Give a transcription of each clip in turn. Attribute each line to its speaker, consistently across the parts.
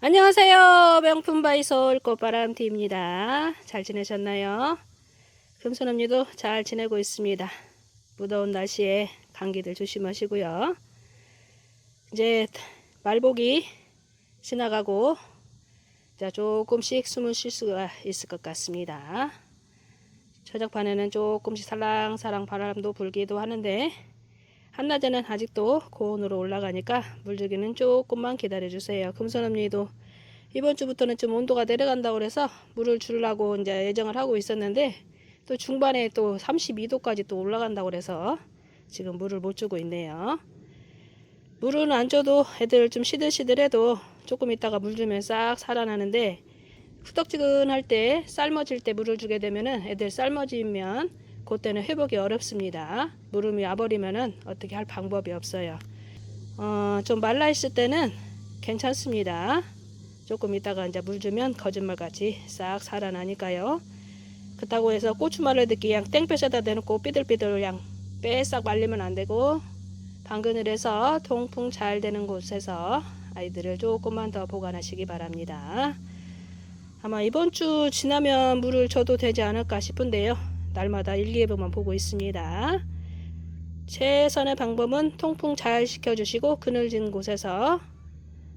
Speaker 1: 안녕하세요. 명품 바이솔 꽃바람티입니다. 잘 지내셨나요? 금손 언니도 잘 지내고 있습니다. 무더운 날씨에 감기들 조심하시고요. 이제 말복이 지나가고 이제 조금씩 숨을 쉴 수가 있을 것 같습니다. 저녁 반에는 조금씩 살랑살랑 바람도 불기도 하는데 한낮에는 아직도 고온으로 올라가니까 물주기는 조금만 기다려주세요. 금손언니도 이번 주부터는 좀 온도가 내려간다고 그래서 물을 주려고 이제 예정을 하고 있었는데 또 중반에 또 32도까지 또 올라간다고 그래서 지금 물을 못 주고 있네요. 물은 안 줘도 애들 좀 시들시들해도 조금 있다가 물 주면 싹 살아나는데 후덕지근할 때 삶아질 때 물을 주게 되면은 애들 삶아지면 그때는 회복이 어렵습니다. 무름이 와버리면은 어떻게 할 방법이 없어요. 어, 좀 말라 있을 때는 괜찮습니다. 조금 있다가 이제 물 주면 거짓말같이 싹 살아나니까요. 그렇다고 해서 고추말을 듣기 그냥 땡볕에다 대놓고 삐들삐들 그냥 빼싹 말리면 안 되고 당근을 해서 통풍 잘 되는 곳에서 아이들을 조금만 더 보관하시기 바랍니다. 아마 이번 주 지나면 물을 줘도 되지 않을까 싶은데요. 날마다 일기예보만 보고 있습니다. 최선의 방법은 통풍 잘 시켜주시고 그늘진 곳에서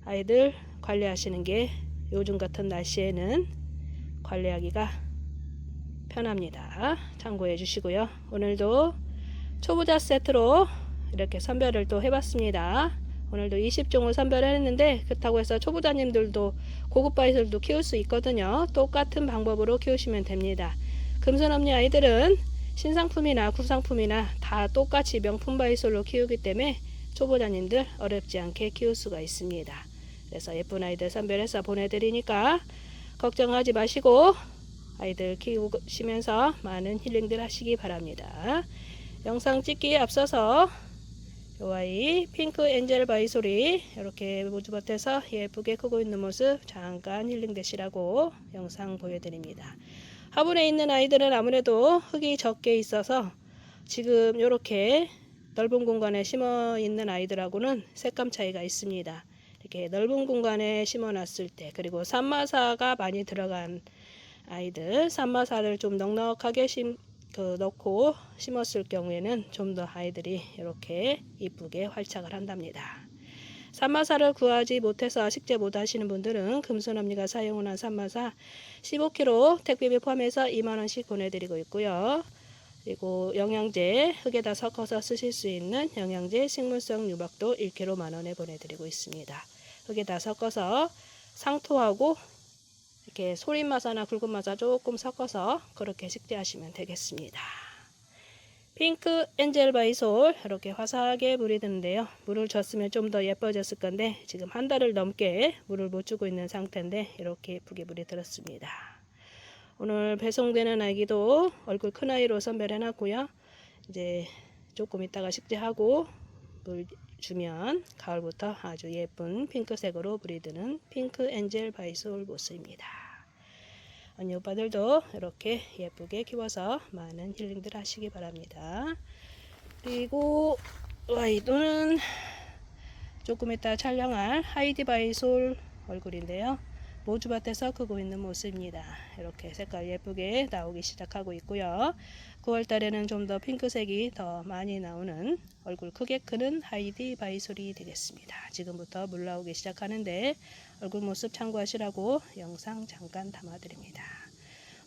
Speaker 1: 아이들 관리하시는 게 요즘 같은 날씨에는 관리하기가 편합니다. 참고해 주시고요. 오늘도 초보자 세트로 이렇게 선별을 또 해봤습니다. 오늘도 20종을 선별했는데 그렇다고 해서 초보자님들도 고급 바이솔도 키울 수 있거든요. 똑같은 방법으로 키우시면 됩니다. 금손업리 아이들은 신상품이나 구상품이나 다 똑같이 명품 바이솔로 키우기 때문에 초보자님들 어렵지 않게 키울 수가 있습니다. 그래서 예쁜 아이들 선별해서 보내드리니까 걱정하지 마시고 아이들 키우시면서 많은 힐링들 하시기 바랍니다. 영상 찍기에 앞서서 요 아이 핑크 엔젤 바이솔이 이렇게 모주밭에서 예쁘게 크고 있는 모습 잠깐 힐링 되시라고 영상 보여드립니다. 화분에 있는 아이들은 아무래도 흙이 적게 있어서 지금 이렇게 넓은 공간에 심어 있는 아이들하고는 색감 차이가 있습니다. 이렇게 넓은 공간에 심어 놨을 때 그리고 산마사가 많이 들어간 아이들 산마사를 좀 넉넉하게 심, 그 넣고 심었을 경우에는 좀 더 아이들이 이렇게 이쁘게 활착을 한답니다. 산마사를 구하지 못해서 식재 못 하시는 분들은 금손언니가 사용한 산마사 15kg 택배비 포함해서 2만원씩 보내드리고 있고요. 그리고 영양제 흙에다 섞어서 쓰실 수 있는 영양제 식물성 유박도 1kg 만원에 보내드리고 있습니다. 흙에다 섞어서 상토하고 이렇게 소림마사나 굵은마사 조금 섞어서 그렇게 식재하시면 되겠습니다. 핑크 엔젤 바이솔 이렇게 화사하게 물이 드는데요. 물을 줬으면 좀 더 예뻐졌을 건데 지금 한 달을 넘게 물을 못 주고 있는 상태인데 이렇게 예쁘게 물이 들었습니다. 오늘 배송되는 아기도 얼굴 큰 아이로 선별해 놨고요. 이제 조금 있다가 식재하고 물 주면 가을부터 아주 예쁜 핑크색으로 물이 드는 핑크 엔젤 바이솔 모스입니다. 언니 오빠들도 이렇게 예쁘게 키워서 많은 힐링들 하시기 바랍니다. 그리고 와이도는 조금 이따 촬영할 하이디 바이솔 얼굴인데요. 모주밭에서 크고 있는 모습입니다. 이렇게 색깔 예쁘게 나오기 시작하고 있고요. 9월 달에는 좀 더 핑크색이 더 많이 나오는 얼굴 크게 크는 하이디 바이솔이 되겠습니다. 지금부터 물 나오기 시작하는데 얼굴 모습 참고하시라고 영상 잠깐 담아드립니다.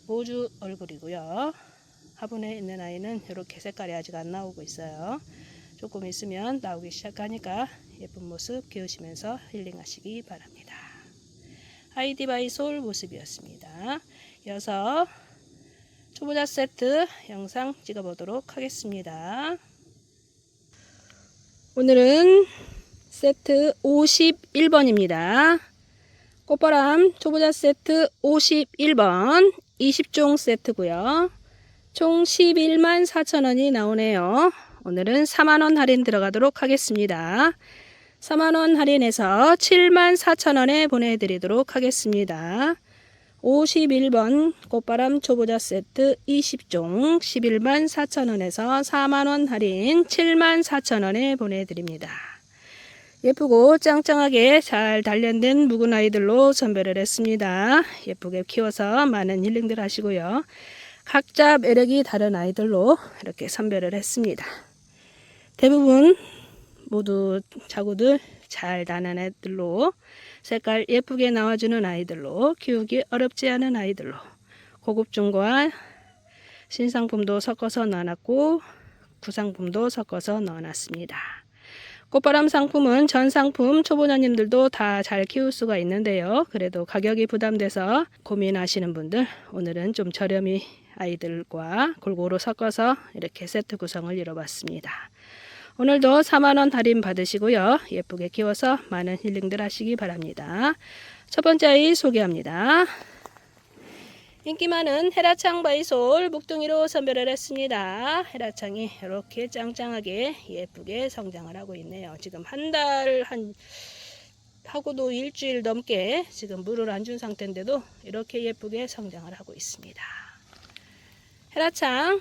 Speaker 1: 모주 얼굴이고요. 화분에 있는 아이는 이렇게 색깔이 아직 안 나오고 있어요. 조금 있으면 나오기 시작하니까 예쁜 모습 키우시면서 힐링하시기 바랍니다. 하이디 바이솔 모습이었습니다. 이어서 초보자 세트 영상 찍어보도록 하겠습니다. 오늘은 세트 51번입니다. 꽃바람 초보자 세트 51번 20종 세트고요. 총 11만 4천원이 나오네요. 오늘은 4만원 할인 들어가도록 하겠습니다. 4만원 할인해서 7만 4천원에 보내드리도록 하겠습니다. 51번 꽃바람 초보자 세트 20종 11만 4천원에서 4만원 할인 7만 4천원에 보내드립니다. 예쁘고 짱짱하게 잘 단련된 묵은 아이들로 선별을 했습니다. 예쁘게 키워서 많은 힐링들 하시고요. 각자 매력이 다른 아이들로 이렇게 선별을 했습니다. 대부분 모두 자구들 잘 나는 애들로 색깔 예쁘게 나와주는 아이들로 키우기 어렵지 않은 아이들로 고급종과 신상품도 섞어서 넣어놨고 구상품도 섞어서 넣어놨습니다. 꽃바람 상품은 전 상품 초보자님들도 다 잘 키울 수가 있는데요. 그래도 가격이 부담돼서 고민하시는 분들 오늘은 좀 저렴이 아이들과 골고루 섞어서 이렇게 세트 구성을 이뤄봤습니다. 오늘도 4만원 할인 받으시고요. 예쁘게 키워서 많은 힐링들 하시기 바랍니다. 첫 번째 아이 소개합니다. 인기 많은 헤라창 바이솔 묵둥이로 선별을 했습니다. 헤라창이 이렇게 짱짱하게 예쁘게 성장을 하고 있네요. 지금 한 달 한 하고도 일주일 넘게 지금 물을 안 준 상태인데도 이렇게 예쁘게 성장을 하고 있습니다. 헤라창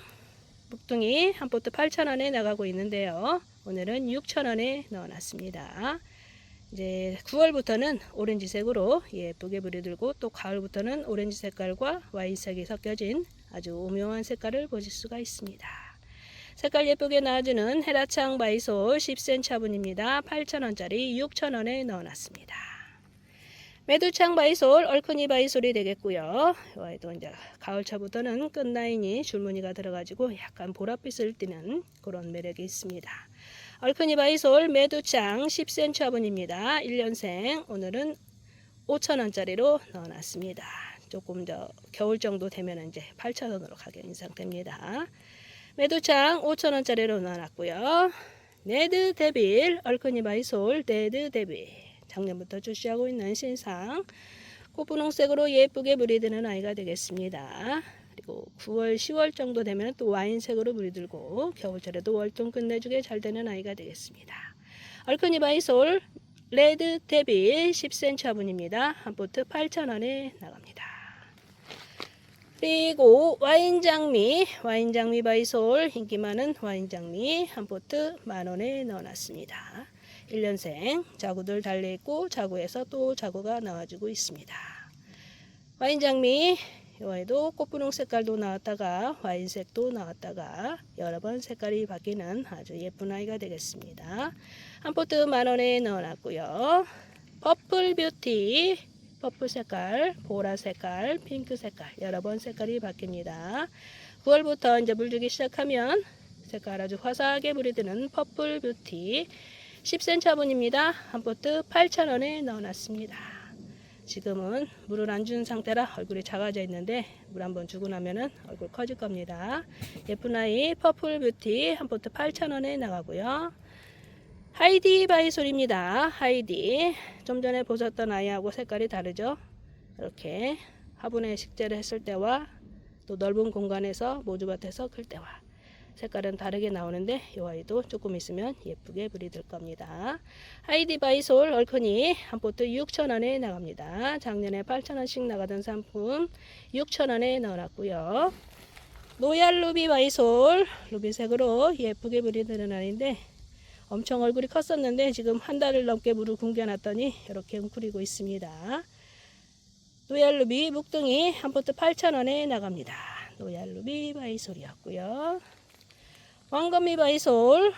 Speaker 1: 묵둥이 한 포트 8,000원에 나가고 있는데요. 오늘은 6,000원에 넣어놨습니다. 이제 9월부터는 오렌지색으로 예쁘게 부리들고 또 가을부터는 오렌지 색깔과 와인색이 섞여진 아주 오묘한 색깔을 보실 수가 있습니다. 색깔 예쁘게 나와주는 헤라창 바이솔 10cm 화분입니다. 8,000원짜리 6,000원에 넣어놨습니다. 메두창 바이솔 얼큰이 바이솔이 되겠고요. 이와도 이제 가을차부터는 끝라인이 줄무늬가 들어가지고 약간 보랏빛을 띠는 그런 매력이 있습니다. 얼큰이 바이솔 메두창 10cm 화분입니다. 1년생 오늘은 5,000원짜리로 넣어놨습니다. 조금 더 겨울 정도 되면 이제 8,000원으로 가격 인상됩니다. 메두창 5,000원짜리로 넣어놨고요. 네드 데빌 얼큰이 바이솔 네드 데빌 작년부터 출시하고 있는 신상 꽃분홍색으로 예쁘게 물이드는 아이가 되겠습니다. 그리고 9월, 10월 정도 되면 또 와인색으로 물이들고 겨울철에도 월동 끝내주게 잘 되는 아이가 되겠습니다. 얼큰이 바이솔 레드 데빌 10cm 화분입니다. 한 포트 8,000원에 나갑니다. 그리고 와인 장미, 와인 장미 바이솔 인기 많은 와인 장미 한 포트 만 원에 넣어놨습니다. 1년생 자구들 달려있고 자구에서 또 자구가 나와주고 있습니다. 와인 장미 이와에도 꽃분홍 색깔도 나왔다가 와인색도 나왔다가 여러 번 색깔이 바뀌는 아주 예쁜 아이가 되겠습니다. 한 포트 만 원에 넣어놨고요. 퍼플 뷰티 퍼플 색깔, 보라 색깔, 핑크 색깔 여러 번 색깔이 바뀝니다. 9월부터 이제 물주기 시작하면 색깔 아주 화사하게 물이 드는 퍼플 뷰티 10cm 화분입니다. 한 포트 8,000원에 넣어놨습니다. 지금은 물을 안 준 상태라 얼굴이 작아져 있는데 물 한번 주고 나면은 얼굴 커질 겁니다. 예쁜 아이 퍼플 뷰티 한 포트 8,000원에 나가고요. 하이디 바이솔입니다. 하이디. 좀 전에 보셨던 아이하고 색깔이 다르죠? 이렇게 화분에 식재를 했을 때와 또 넓은 공간에서 모주밭에서 클 때와 색깔은 다르게 나오는데 이 아이도 조금 있으면 예쁘게 불이 들 겁니다. 하이디 바이솔 얼큰이 한 포트 6,000원에 나갑니다. 작년에 8,000원씩 나가던 상품 6,000원에 넣어놨고요. 노얄 루비 바이솔 루비색으로 예쁘게 불이 드는 아이인데 엄청 얼굴이 컸었는데 지금 한 달을 넘게 물을 굶겨놨더니 이렇게 웅크리고 있습니다. 노얄루비 묵둥이 한 포트 8,000원에 나갑니다. 노얄루비 바이솔이었고요. 왕거미 바이솔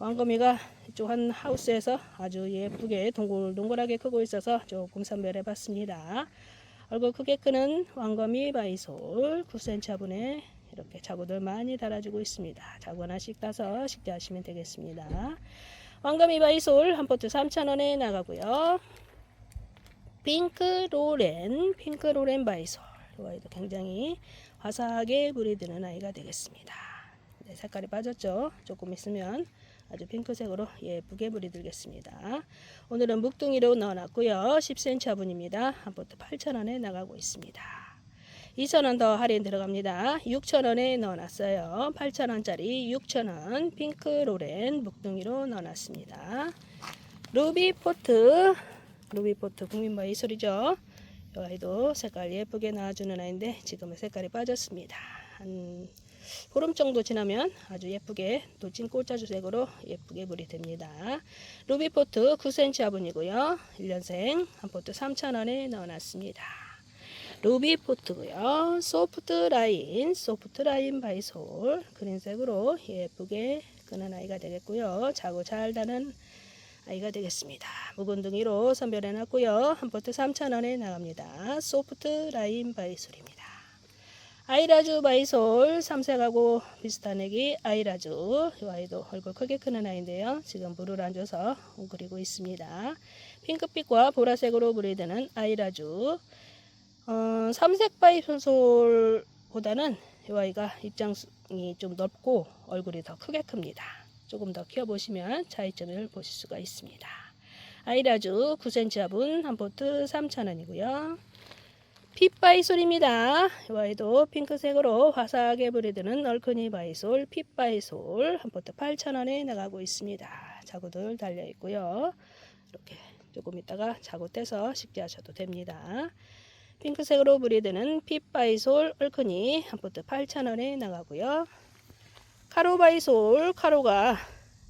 Speaker 1: 왕거미가 이쪽 한 하우스에서 아주 예쁘게 동글동글하게 크고 있어서 조금 선별해 봤습니다. 얼굴 크게 크는 왕거미 바이솔 9cm 화분에 이렇게 자구들 많이 달아주고 있습니다. 자구 하나씩 따서 식재하시면 되겠습니다. 왕거미 바이솔 한 포트 3,000원에 나가고요. 핑크 로렌, 핑크 로렌 바이솔. 이 아이도 굉장히 화사하게 불이 드는 아이가 되겠습니다. 네, 색깔이 빠졌죠? 조금 있으면 아주 핑크색으로 예쁘게 불이 들겠습니다. 오늘은 묵둥이로 넣어놨고요. 10cm 화분입니다. 한 포트 8,000원에 나가고 있습니다. 2,000원 더 할인 들어갑니다. 6,000원에 넣어놨어요. 8,000원짜리 6,000원 핑크 로렌 묵둥이로 넣어놨습니다. 루비 포트 루비 포트 국민바이 소리죠. 이 아이도 색깔 예쁘게 나와주는 아이인데 지금은 색깔이 빠졌습니다. 한 보름 정도 지나면 아주 예쁘게 도찐 꽃자주색으로 예쁘게 물이 됩니다. 루비포트 9cm 화분이고요. 1년생 한 포트 3,000원에 넣어놨습니다. 루비포트고요. 소프트 라인, 소프트 라인 바이솔 그린색으로 예쁘게 끄는 아이가 되겠고요. 자고 잘 다는 아이가 되겠습니다. 묵은둥이로 선별해 놨고요. 한 포트 3,000원에 나갑니다. 소프트 라인 바이솔입니다. 아이라주 바이솔 3색하고 비슷한 애기 아이라주 이 아이도 얼굴 크게 크는 아이인데요. 지금 물을 안 줘서 웅크리고 있습니다. 핑크빛과 보라색으로 물이 드는 아이라주 어, 삼색 바이솔보다는 이 아이가 입장이 좀 넓고 얼굴이 더 크게 큽니다. 조금 더 키워보시면 차이점을 보실 수가 있습니다. 아이라주 9cm 화분 한 포트 3,000원이고요. 핏바이솔입니다. 이 아이도 핑크색으로 화사하게 부리드는 얼큰이 바이솔, 핏바이솔 한 포트 8,000원에 나가고 있습니다. 자구들 달려 있고요. 이렇게 조금 있다가 자구 떼서 식재하셔도 됩니다. 핑크색으로 부리드는 핏바이솔 얼큰이 한 포트 8,000원에 나가고요. 카로바이솔 카로가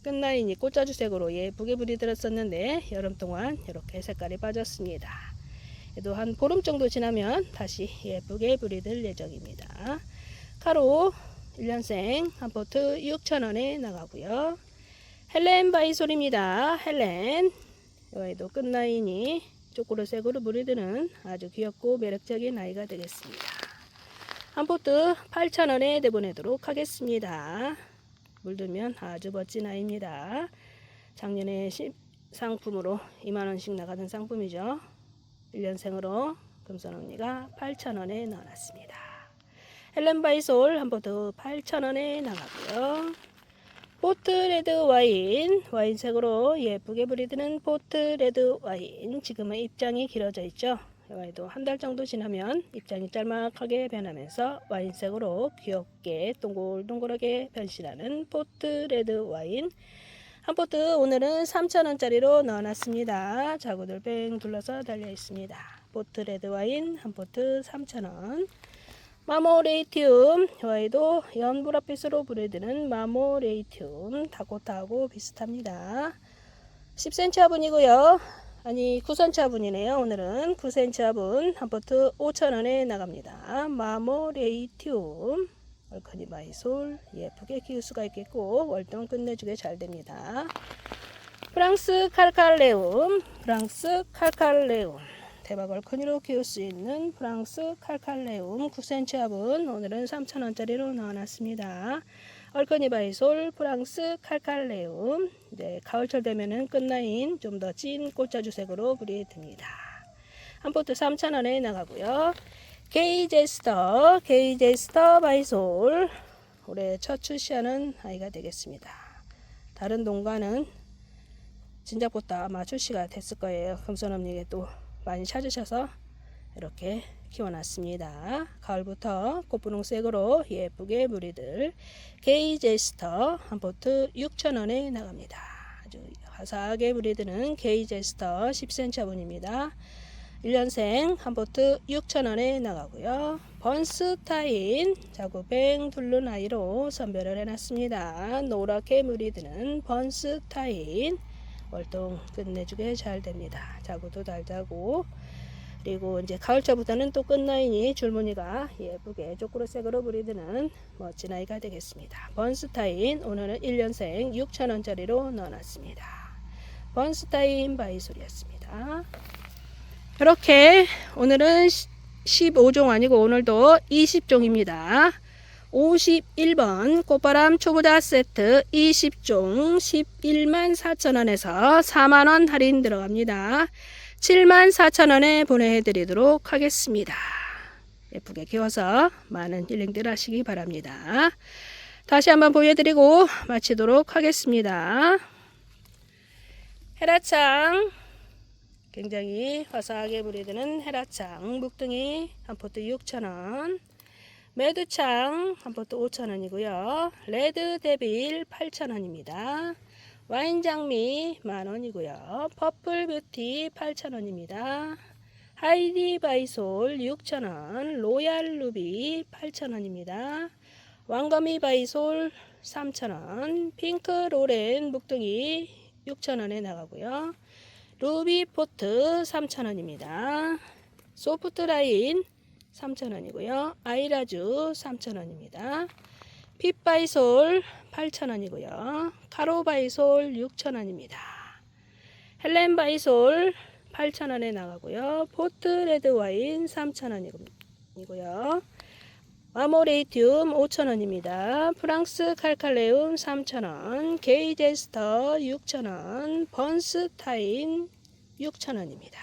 Speaker 1: 끝라인이 꽃자주색으로 예쁘게 부리들었었는데 여름 동안 이렇게 색깔이 빠졌습니다. 얘도 한 보름 정도 지나면 다시 예쁘게 부리들 예정입니다. 카로 1년생 한 포트 6,000원에 나가고요. 헬렌 바이솔입니다. 헬렌 여기도 끝라인이 초코로색으로 부리드는 아주 귀엽고 매력적인 아이가 되겠습니다. 한 포트 8,000원에 내보내도록 하겠습니다. 물들면 아주 멋진 아이입니다. 작년에 시- 상품으로 2만원씩 나가던 상품이죠. 1년생으로 금손 언니가 8,000원에 넣어놨습니다. 헬렌 바이솔 한 포트 8,000원에 나가고요. 포트 레드 와인, 와인색으로 예쁘게 부리드는 포트 레드 와인. 지금은 입장이 길어져 있죠. 이 와인도 한 달 정도 지나면 입장이 짤막하게 변하면서 와인색으로 귀엽게 동글동글하게 변신하는 포트 레드 와인. 한 포트 오늘은 3,000원짜리로 넣어놨습니다. 자구들 뺑 둘러서 달려 있습니다. 포트 레드 와인 한 포트 3,000원. 마모레이티움 여의도 연보랏빛으로 부르드는 마모레이티움 다코타하고 비슷합니다. 10cm 화분이고요. 아니 9cm 화분이네요. 오늘은 9cm 화분 한 포트 5,000원에 나갑니다. 마모레이티움 얼커니 마이솔 예쁘게 키울 수가 있겠고 월동 끝내주게 잘 됩니다. 프랑스 칼칼레움 프랑스 칼칼레움 대박 얼큰이로 키울 수 있는 프랑스 칼칼레움 9cm 화분 오늘은 3,000원짜리로 넣어놨습니다. 얼큰이 바이솔 프랑스 칼칼레움 이제 가을철 되면은 끝라인 좀 더 찐 꽃자주색으로 불이 듭니다. 한 포트 3,000원에 나가고요. 게이제스터 게이제스터 바이솔 올해 첫 출시하는 아이가 되겠습니다. 다른 동과는 진작부터 아마 출시가 됐을 거예요. 금손엄님께 또 많이 찾으셔서 이렇게 키워놨습니다. 가을부터 꽃분홍색으로 예쁘게 무리들 게이제스터 한 포트 6,000원에 나갑니다. 아주 화사하게 무리드는 게이제스터 10cm 화분입니다. 1년생 한 포트 6,000원에 나가고요. 번스타인 자구뱅 둘른 아이로 선별을 해놨습니다. 노랗게 무리드는 번스타인 월동 끝내주게 잘 됩니다. 자구도 달자고 그리고 이제 가을철부터는 또 끝라인이 줄무늬가 예쁘게 쪼그로색으로 부리드는 멋진 아이가 되겠습니다. 번스타인 오늘은 1년생 6,000원짜리로 넣어놨습니다. 번스타인 바이솔이었습니다. 이렇게 오늘은 15종 아니고 오늘도 20종입니다. 51번 꽃바람 초보자 세트 20종 11만 4천원에서 4만원 할인 들어갑니다. 7만 4천원에 보내드리도록 하겠습니다. 예쁘게 키워서 많은 힐링들 하시기 바랍니다. 다시 한번 보여드리고 마치도록 하겠습니다. 헤라창 굉장히 화사하게 부리드는 헤라창 묵둥이 한 포트 6,000원 매두창 한 포트 5,000원이고요. 레드 데빌 8,000원입니다. 와인 장미 만원이고요. 퍼플 뷰티 8,000원입니다. 하이디 바이솔 6,000원. 로얄 루비 8,000원입니다. 왕거미 바이솔 3,000원, 핑크 로렌 묵둥이 6,000원에 나가고요. 루비 포트 3,000원입니다. 소프트 라인 3,000원이고요. 아이라주 3,000원입니다. 핏바이솔 8,000원이고요. 카로바이솔 6,000원입니다. 헬렌바이솔 8,000원에 나가고요. 포트 레드와인 3,000원이고요. 아모레이튬 5,000원입니다. 프랑스 칼칼레움 3,000원, 게이제스터 6,000원, 번스타인 6,000원입니다.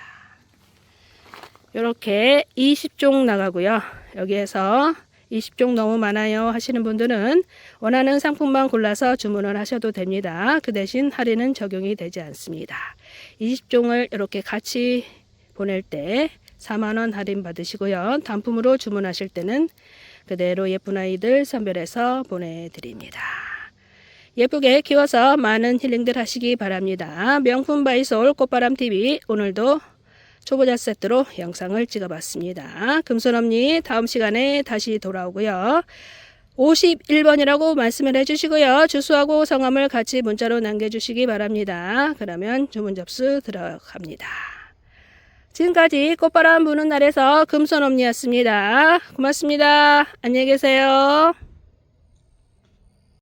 Speaker 1: 이렇게 20종 나가고요. 여기에서 20종 너무 많아요 하시는 분들은 원하는 상품만 골라서 주문을 하셔도 됩니다. 그 대신 할인은 적용이 되지 않습니다. 20종을 이렇게 같이 보낼 때 4만원 할인 받으시고요. 단품으로 주문하실 때는 그대로 예쁜 아이들 선별해서 보내드립니다. 예쁘게 키워서 많은 힐링들 하시기 바랍니다. 명품 바이솔 꽃바람TV 오늘도 초보자 세트로 영상을 찍어봤습니다. 금손언니 다음 시간에 다시 돌아오고요. 51번이라고 말씀을 해주시고요. 주소하고 성함을 같이 문자로 남겨주시기 바랍니다. 그러면 주문 접수 들어갑니다. 지금까지 꽃바람 부는 날에서 금손언니였습니다. 고맙습니다. 안녕히 계세요.